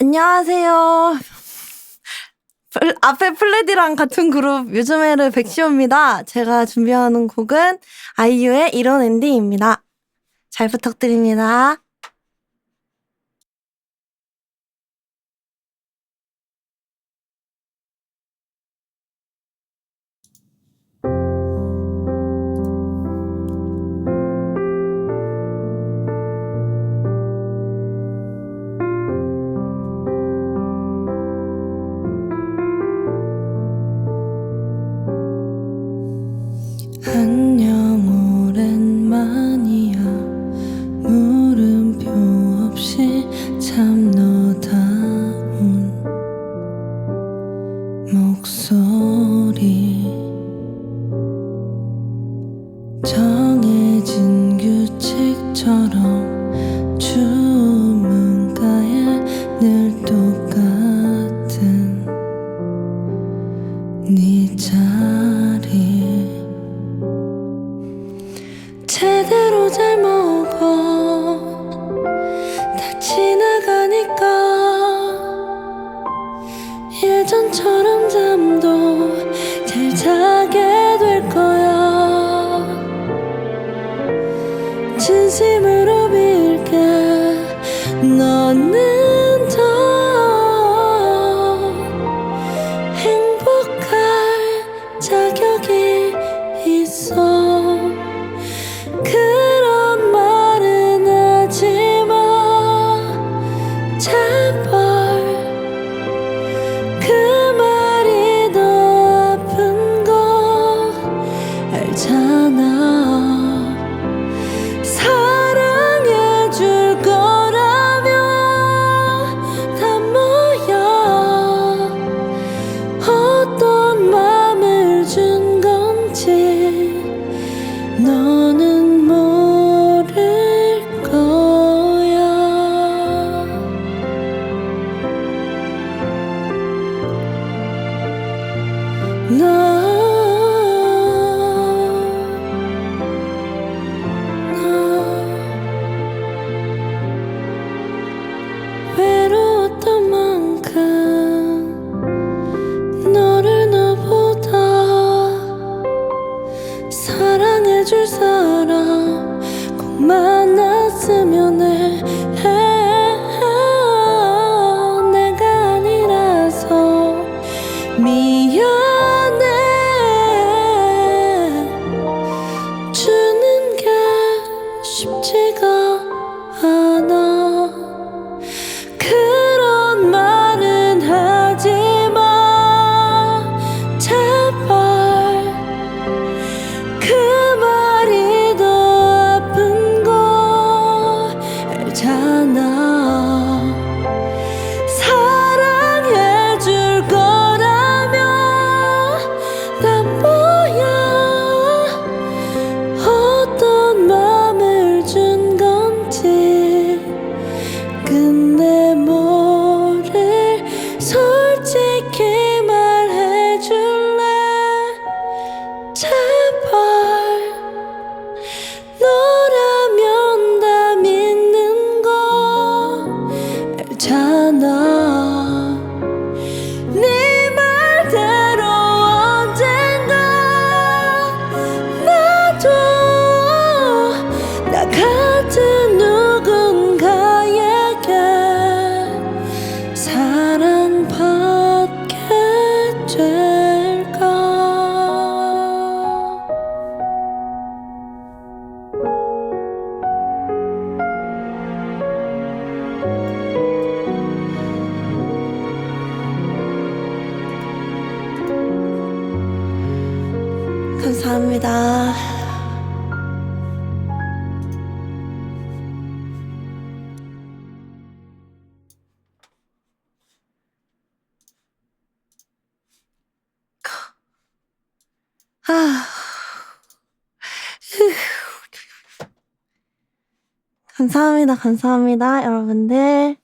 안녕하세요. 플- 앞에 플레디랑 같은 그룹 요즘에는 백시오입니다. 제가 준비하는 곡은 아이유의 이런 엔딩입니다. 잘 부탁드립니다. 안녕 오랜만이야. 물음표 없이 참 너다운 목소리. 정해진 규칙처럼 주문가에 늘 똑같은 네 자 사랑해줄 사람 꼭만 근데 뭐를 솔직히 말해줄래 감사합니다. 아. 감사합니다. 감사합니다. 여러분들.